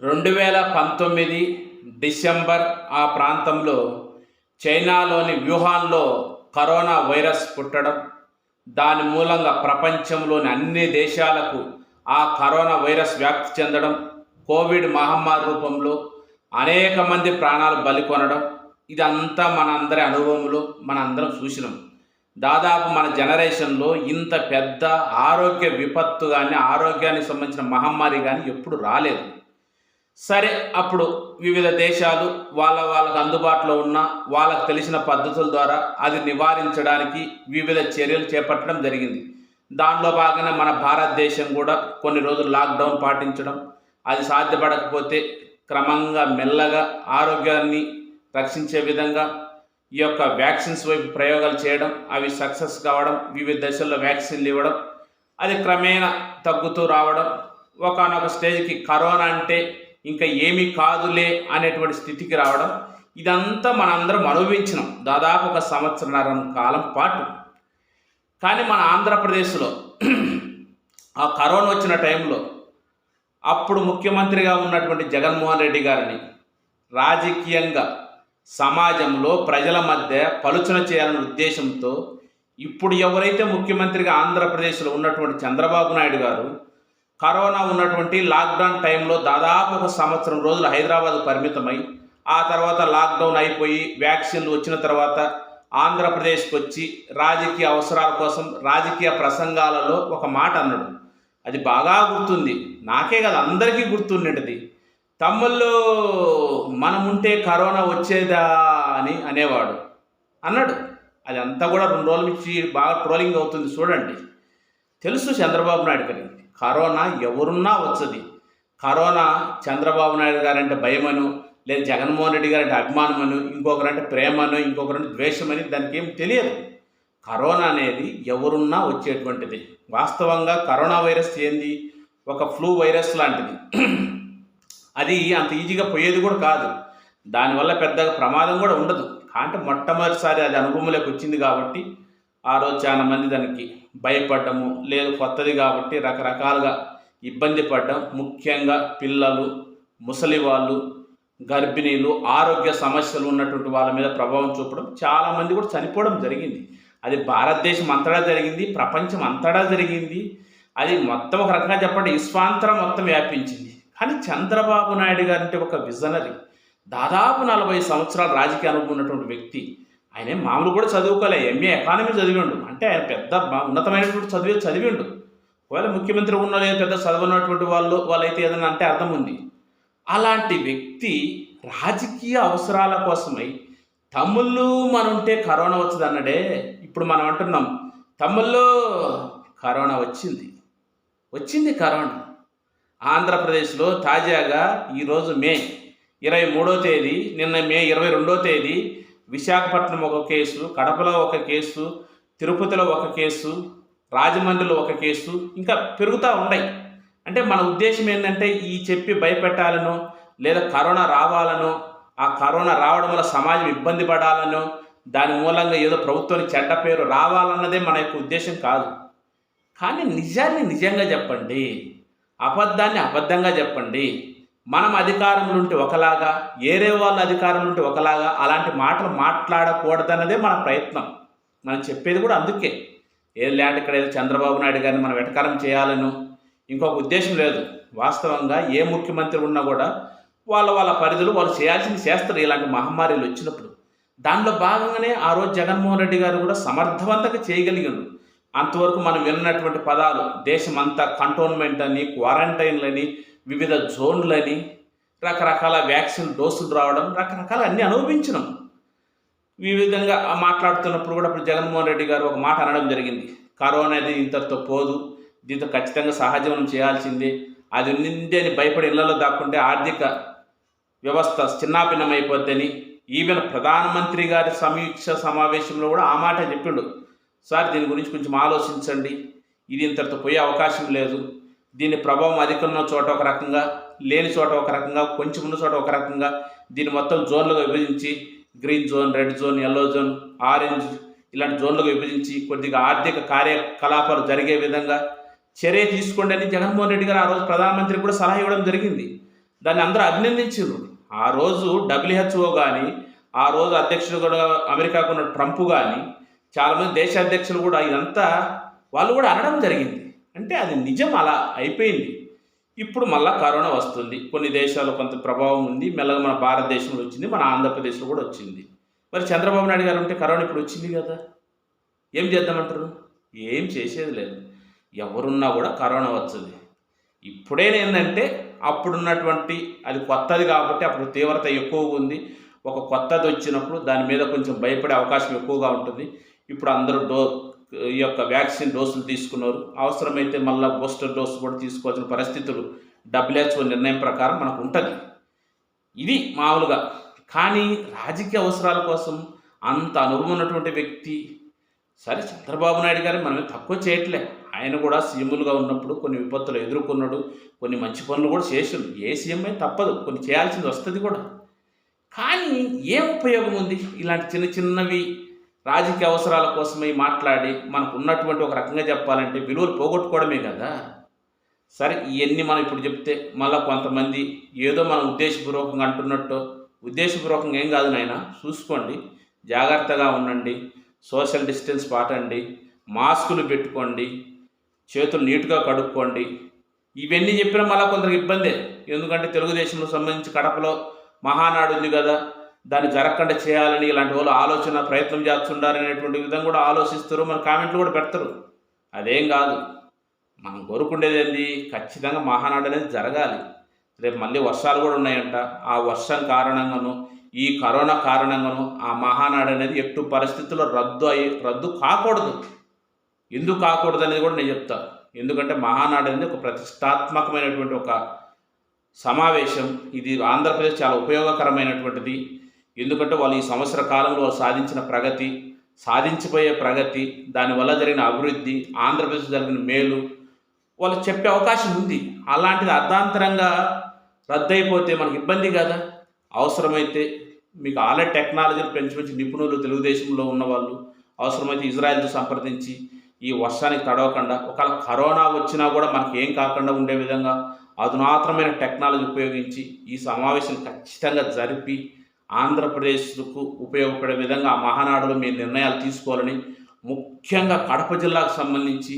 రెండు వేల పంతొమ్మిది డిసెంబర్ ఆ ప్రాంతంలో చైనాలోని వ్యూహాన్లో కరోనా వైరస్ పుట్టడం దాని మూలంగా ప్రపంచంలోని అన్ని దేశాలకు ఆ కరోనా వైరస్ వ్యాప్తి చెందడం కోవిడ్ మహమ్మారి రూపంలో అనేక మంది ప్రాణాలు బలికొనడం ఇదంతా మనందరి అనుభవంలో మనందరం చూసినాం. దాదాపు మన జనరేషన్లో ఇంత పెద్ద ఆరోగ్య విపత్తు కానీ ఆరోగ్యానికి సంబంధించిన మహమ్మారి కానీ ఎప్పుడు రాలేదు. సరే అప్పుడు వివిధ దేశాలు వాళ్ళ వాళ్ళకు అందుబాటులో ఉన్న వాళ్ళకు తెలిసిన పద్ధతుల ద్వారా అది నివారించడానికి వివిధ చర్యలు చేపట్టడం జరిగింది. దానిలో భాగంగా మన భారతదేశం కూడా కొన్ని రోజులు లాక్డౌన్ పాటించడం అది సాధ్యపడకపోతే క్రమంగా మెల్లగా ఆరోగ్యాన్ని రక్షించే విధంగా ఈ యొక్క వ్యాక్సిన్స్ వైపు ప్రయోగాలు చేయడం అవి సక్సెస్ కావడం వివిధ దశల్లో వ్యాక్సిన్లు ఇవ్వడం అది క్రమేణా తగ్గుతూ రావడం. ఒకనొక స్టేజ్కి కరోనా అంటే ఇంకా ఏమీ కాదులే అనేటువంటి స్థితికి రావడం ఇదంతా మనందరం అనుభవించినాం దాదాపు ఒక సంవత్సరన్నర కాలం పాటు. కానీ మన ఆంధ్రప్రదేశ్లో ఆ కరోనా వచ్చిన టైంలో అప్పుడు ముఖ్యమంత్రిగా ఉన్నటువంటి జగన్మోహన్ రెడ్డి గారిని రాజకీయంగా సమాజంలో ప్రజల మధ్య పలుచన చేయాలనే ఉద్దేశంతో ఇప్పుడు ఎవరైతే ముఖ్యమంత్రిగా ఆంధ్రప్రదేశ్లో ఉన్నటువంటి చంద్రబాబు నాయుడు గారు కరోనా ఉన్నటువంటి లాక్డౌన్ టైంలో దాదాపు ఒక సంవత్సరం రోజులు హైదరాబాద్ పరిమితమై ఆ తర్వాత లాక్డౌన్ అయిపోయి వ్యాక్సిన్లు వచ్చిన తర్వాత ఆంధ్రప్రదేశ్కి వచ్చి రాజకీయ అవసరాల కోసం రాజకీయ ప్రసంగాలలో ఒక మాట అన్నాడు. అది బాగా గుర్తుంది. నాకే కదా అందరికీ గుర్తుండేది తమ్ముళ్ళు మనముంటే కరోనా వచ్చేదా అని అనేవాడు. అన్నాడు. అది అంతా కూడా రెండు రోజుల నుంచి బాగా ట్రోలింగ్ అవుతుంది. చూడండి. తెలుసు చంద్రబాబు నాయుడు గారికి కరోనా ఎవరున్నా వచ్చది. కరోనా చంద్రబాబు నాయుడు గారంటే భయమను లేదా జగన్మోహన్ రెడ్డి గారంటే అభిమానమను ఇంకొకరంటే ప్రేమను ఇంకొకరంటే ద్వేషమని దానికి ఏం తెలియదు. కరోనా అనేది ఎవరున్నా వచ్చేటువంటిది. వాస్తవంగా కరోనా వైరస్ ఏంది? ఒక ఫ్లూ వైరస్ లాంటిది. అది అంత ఈజీగా పోయేది కూడా కాదు. దానివల్ల పెద్దగా ప్రమాదం కూడా ఉండదు. అంటే మొట్టమొదటిసారి అది అనుభవంలోకి వచ్చింది కాబట్టి ఆ రోజు చాలా మంది దానికి భయపడము లేదు కొత్తది కాబట్టి రకరకాలుగా ఇబ్బంది పడ్డం. ముఖ్యంగా పిల్లలు ముసలి వాళ్ళు గర్భిణీలు ఆరోగ్య సమస్యలు ఉన్నటువంటి వాళ్ళ మీద ప్రభావం చూపడం. చాలామంది కూడా చనిపోవడం జరిగింది. అది భారతదేశం అంతటా జరిగింది ప్రపంచం అంతటా జరిగింది. అది మొత్తం ఒక రకంగా చెప్పండి విశ్వాంతరం మొత్తం వ్యాపించింది. కానీ చంద్రబాబు నాయుడు గారు అంటే ఒక విజనరీ. దాదాపు నలభై సంవత్సరాల రాజకీయ అనుభవం ఉన్నటువంటి వ్యక్తి. ఆయన మామూలు కూడా చదువుకోలే ఎంఏ ఎకానమీ చదివిండు. అంటే ఆయన పెద్ద ఉన్నతమైనటువంటి చదివి చదివిండు. ఒకవేళ ముఖ్యమంత్రి ఉన్న లేదు పెద్ద చదువున్నటువంటి వాళ్ళు వాళ్ళైతే ఏదైనా అంటే అర్థం ఉంది. అలాంటి వ్యక్తి రాజకీయ అవసరాల కోసమై తమ్ముళ్ళు మనుంటే కరోనా వచ్చింది అన్నడే ఇప్పుడు మనం అంటున్నాం తమ్ముళ్ళు కరోనా వచ్చింది. వచ్చింది కరోనా. ఆంధ్రప్రదేశ్లో తాజాగా ఈరోజు మే ఇరవై మూడో తేదీ నిన్న మే ఇరవై రెండో తేదీ విశాఖపట్నం ఒక కేసు కడపలో ఒక కేసు తిరుపతిలో ఒక కేసు రాజమండ్రిలో ఒక కేసు ఇంకా పెరుగుతూ ఉన్నాయి. అంటే మన ఉద్దేశం ఏంటంటే ఈ చెప్పి భయపెట్టాలనో లేదా కరోనా రావాలనో ఆ కరోనా రావడం వల్ల సమాజం ఇబ్బంది పడాలనో దాని మూలంగా ఏదో ప్రభుత్వానికి చెడ్డ పేరు రావాలన్నదే మన యొక్క ఉద్దేశం కాదు. కానీ నిజాన్ని నిజంగా చెప్పండి. అబద్ధాన్ని అబద్ధంగా చెప్పండి. మనం అధికారంలో ఉంటే ఒకలాగా ఏరే వాళ్ళ అధికారంలో ఉంటే ఒకలాగా అలాంటి మాటలు మాట్లాడకూడదన్నదే మన ప్రయత్నం. మనం చెప్పేది కూడా అందుకే. ఏ ల్యాండ్ ఇక్కడ ఏదో చంద్రబాబు నాయుడు గారిని మనం వెటకారం చేయాలను ఇంకొక ఉద్దేశం లేదు. వాస్తవంగా ఏ ముఖ్యమంత్రి ఉన్నా కూడా వాళ్ళ వాళ్ళ పరిధులు వాళ్ళు చేయాల్సింది చేస్తారు ఇలాంటి మహమ్మారిలు వచ్చినప్పుడు. దానిలో భాగంగానే ఆ రోజు జగన్మోహన్ రెడ్డి గారు కూడా సమర్థవంతంగా చేయగలిగారు. అంతవరకు మనం విన్నటువంటి పదాలు దేశం అంతా కంటోన్మెంట్ అని క్వారంటైన్లని వివిధ జోన్లని రకరకాల వ్యాక్సిన్ డోసులు రావడం రకరకాల అన్నీ అనుభవించినాం. ఈ విధంగా మాట్లాడుతున్నప్పుడు కూడా ఇప్పుడు జగన్మోహన్ రెడ్డి గారు ఒక మాట అనడం జరిగింది. కరోనా అనేది ఇంతటితో పోదు. దీంతో ఖచ్చితంగా సహజీవనం చేయాల్సిందే. అది ఉన్నింది అని భయపడి ఇళ్ళలో దాక్కుంటే ఆర్థిక వ్యవస్థ చిన్నాభిన్నమైపోద్దని ఈవెన్ ప్రధానమంత్రి గారి సమీక్ష సమావేశంలో కూడా ఆ మాట చెప్పిండు. సార్ దీని గురించి కొంచెం ఆలోచించండి. ఇది ఇంతటితో పోయే అవకాశం లేదు. దీని ప్రభావం అధికంగా ఉన్న చోట ఒక రకంగా లేని చోట ఒక రకంగా కొంచెం ఉన్న చోట ఒక రకంగా దీన్ని మొత్తం జోన్లుగా విభజించి green zone red zone yellow zone orange ఇలాంటి జోన్లుగా విభజించి కొద్దిగా ఆర్థిక కార్యకలాపాలు జరిగే విధంగా చర్య తీసుకోండి అని జగన్మోహన్ రెడ్డి గారు ఆ రోజు ప్రధానమంత్రికి కూడా సలహా ఇవ్వడం జరిగింది. దాన్ని అందరూ అభినందించారు ఆ రోజు డబ్ల్యూహెచ్ఓ కానీ ఆ రోజు అధ్యక్షుడు కూడా అమెరికాకు ఉన్న ట్రంప్ కానీ చాలామంది దేశ అధ్యక్షులు కూడా ఇదంతా వాళ్ళు కూడా అనడం జరిగింది. అంటే అది నిజం అలా అయిపోయింది. ఇప్పుడు మళ్ళీ కరోనా వస్తుంది. కొన్ని దేశాల్లో కొంత ప్రభావం ఉంది. మెల్లగా మన భారతదేశంలో వచ్చింది. మన ఆంధ్రప్రదేశ్లో కూడా వచ్చింది. మరి చంద్రబాబు నాయుడు గారు ఉంటే కరోనా ఇప్పుడు వచ్చింది కదా. ఏం చేద్దామంటారు? ఏం చేసేది లేదు. ఎవరున్నా కూడా కరోనా వచ్చింది. ఇప్పుడే ఏంటంటే అప్పుడున్నటువంటి అది కొత్తది కాబట్టి అప్పుడు తీవ్రత ఎక్కువగా ఉంది. ఒక కొత్తది వచ్చినప్పుడు దాని మీద కొంచెం భయపడే అవకాశం ఎక్కువగా ఉంటుంది. ఇప్పుడు అందరూ డో ఈ యొక్క వ్యాక్సిన్ డోసులు తీసుకున్నారు. అవసరమైతే మళ్ళీ బూస్టర్ డోసు కూడా తీసుకోవాల్సిన పరిస్థితులు డబ్ల్యూహెచ్ఓ నిర్ణయం ప్రకారం మనకు ఉంటుంది. ఇది మామూలుగా. కానీ రాజకీయ అవసరాల కోసం అంత అనుభవం ఉన్నటువంటి వ్యక్తి సరే చంద్రబాబు నాయుడు గారిని మనం తక్కువ చేయట్లే. ఆయన కూడా సీఎంలుగా ఉన్నప్పుడు కొన్ని విపత్తులు ఎదుర్కొన్నాడు కొన్ని మంచి పనులు కూడా చేసిండు. ఏ సీఎం అయితే తప్పదు కొన్ని చేయాల్సింది వస్తుంది కూడా. కానీ ఏం ఉపయోగం ఉంది? ఇలాంటి చిన్న చిన్నవి రాజకీయ అవసరాల కోసమై మాట్లాడి మనకు ఉన్నటువంటి ఒక రకంగా చెప్పాలంటే విలువలు పోగొట్టుకోవడమే కదా. సరే ఇవన్నీ మనం ఇప్పుడు చెప్తే మళ్ళీ కొంతమంది ఏదో మనం ఉద్దేశపూర్వకంగా అంటున్నట్టు ఉద్దేశపూర్వకంగా ఏం కాదు నాయన చూసుకోండి జాగ్రత్తగా ఉండండి సోషల్ డిస్టెన్స్ పాటండి మాస్కులు పెట్టుకోండి చేతులు నీట్గా కడుక్కోండి. ఇవన్నీ చెప్పినా మళ్ళీ కొందరికి ఇబ్బందే. ఎందుకంటే తెలుగుదేశంలో సంబంధించి కడపలో మహానాడు ఉంది కదా దాన్ని జరగకుండా చేయాలని ఇలాంటి వాళ్ళు ఆలోచన ప్రయత్నం చేస్తుండారు అనేటువంటి విధంగా కూడా ఆలోచిస్తారు. మన కామెంట్లు కూడా పెడతారు. అదేం కాదు. మనం కోరుకుండేది ఏంది? ఖచ్చితంగా మహానాడు అనేది జరగాలి. రేపు మళ్ళీ వర్షాలు కూడా ఉన్నాయంట. ఆ వర్షం కారణంగాను ఈ కరోనా కారణంగాను ఆ మహానాడు అనేది ఎట్టు పరిస్థితుల్లో రద్దు అయ్యి రద్దు కాకూడదు. ఎందుకు కాకూడదు అనేది కూడా నేను చెప్తా. ఎందుకంటే మహానాడు అనేది ఒక ప్రతిష్టాత్మకమైనటువంటి ఒక సమావేశం. ఇది ఆంధ్రప్రదేశ్ చాలా ఉపయోగకరమైనటువంటిది. ఎందుకంటే వాళ్ళు ఈ సంవత్సర కాలంలో వాళ్ళు సాధించిన ప్రగతి సాధించిపోయే ప్రగతి దానివల్ల జరిగిన అభివృద్ధి ఆంధ్రప్రదేశ్ జరిగిన మేలు వాళ్ళు చెప్పే అవకాశం ఉంది. అలాంటిది అర్ధాంతరంగా రద్దయిపోతే మనకి ఇబ్బంది కదా? అవసరమైతే మీకు ఆల్రెడీ టెక్నాలజీని పెంచి పెంచి నిపుణులు తెలుగుదేశంలో ఉన్నవాళ్ళు అవసరమైతే ఇజ్రాయెల్తో సంప్రదించి ఈ వర్షానికి తడవకుండా ఒకవేళ కరోనా వచ్చినా కూడా మనకి ఏం కాకుండా ఉండే విధంగా అధునాతనమైన టెక్నాలజీ ఉపయోగించి ఈ సమావేశం ఖచ్చితంగా జరిపి ఆంధ్రప్రదేశ్కు ఉపయోగపడే విధంగా ఆ మహానాడులో మీ నిర్ణయాలు తీసుకోవాలని ముఖ్యంగా కడప జిల్లాకు సంబంధించి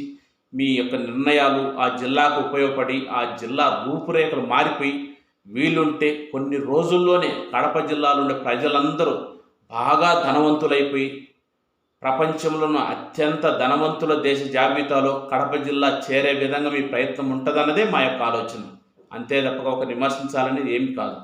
మీ యొక్క నిర్ణయాలు ఆ జిల్లాకు ఉపయోగపడి ఆ జిల్లా రూపురేఖలు మారిపోయి వీలుంటే కొన్ని రోజుల్లోనే కడప జిల్లాలో ఉండే ప్రజలందరూ బాగా ధనవంతులైపోయి ప్రపంచంలోనూ అత్యంత ధనవంతుల దేశ జాబితాలో కడప జిల్లా చేరే విధంగా మీ ప్రయత్నం ఉంటుందన్నదే మా యొక్క ఆలోచన. అంతే తప్పక ఒక విమర్శించాలనేది ఏమి కాదు.